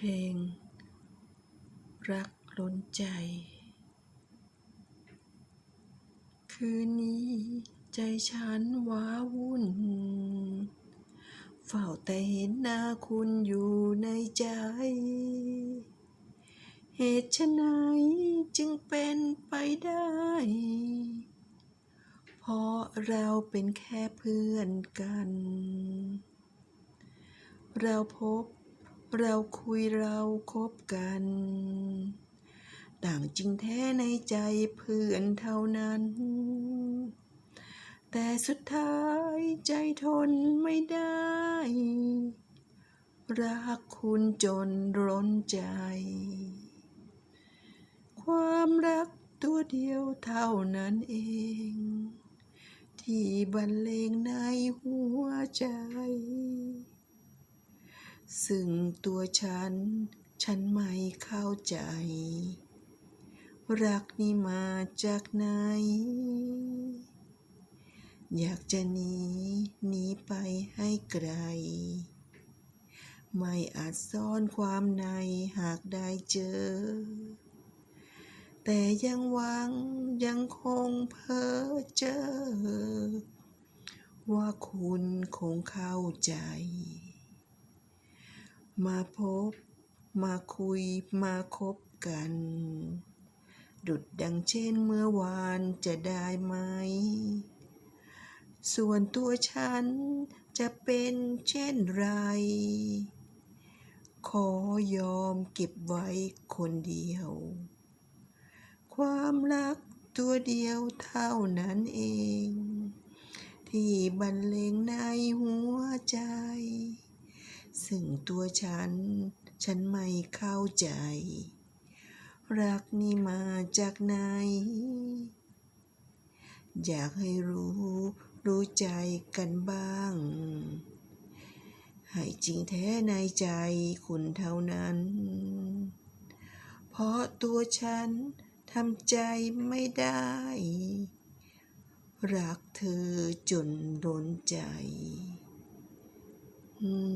เพลง รักล้นใจ คืนนี้ใจฉันว้าวุ่น เฝ้าแต่เห็นหน้าคุณอยู่ในใจ เหตุไฉนจึงเป็นไปได้ เพราะเราเป็นแค่เพื่อนกัน เราพบ เราคุยเราคบกัน ต่างจริงแท้ในใจเพื่อนเท่านั้น แต่สุดท้ายใจทนไม่ได้ รักคุณจนร้นใจ ความรักตัวเดียวเท่านั้นเอง ที่บรรเลงในหัวใจ ซึ่งตัวฉัน ฉันไม่เข้าใจ รักนี้มาจากไหน อยากจะหนีหนีไปให้ไกล ไม่อาจซ่อนความในหากได้เจอ แต่ยังหวังยังคงเพ้อเจอ ว่าคุณคงเข้าใจ มาพบ มาคุย มาคบกัน ดุดดังเช่นเมื่อวานจะได้ไหม ส่วนตัวฉันจะเป็นเช่นไร ขอยอมเก็บไว้คนเดียว ความรักตัวเดียวเท่านั้นเอง ที่บรรเลงในหัวใจ ซึ่งตัวฉัน ฉันไม่เข้าใจ รักนี้มาจากไหน อยากให้รู้ รู้ใจกันบ้าง ให้จริงแท้ในใจคุณเท่านั้น เพราะตัวฉันทำใจไม่ได้ รักเธอจนร้นใจ อืม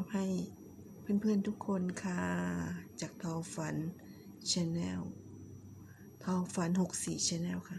อบให้เพื่อนๆทุกคนค่ะ จากทอฝันชาแนลทอฝัน 64ชาแนลค่ะ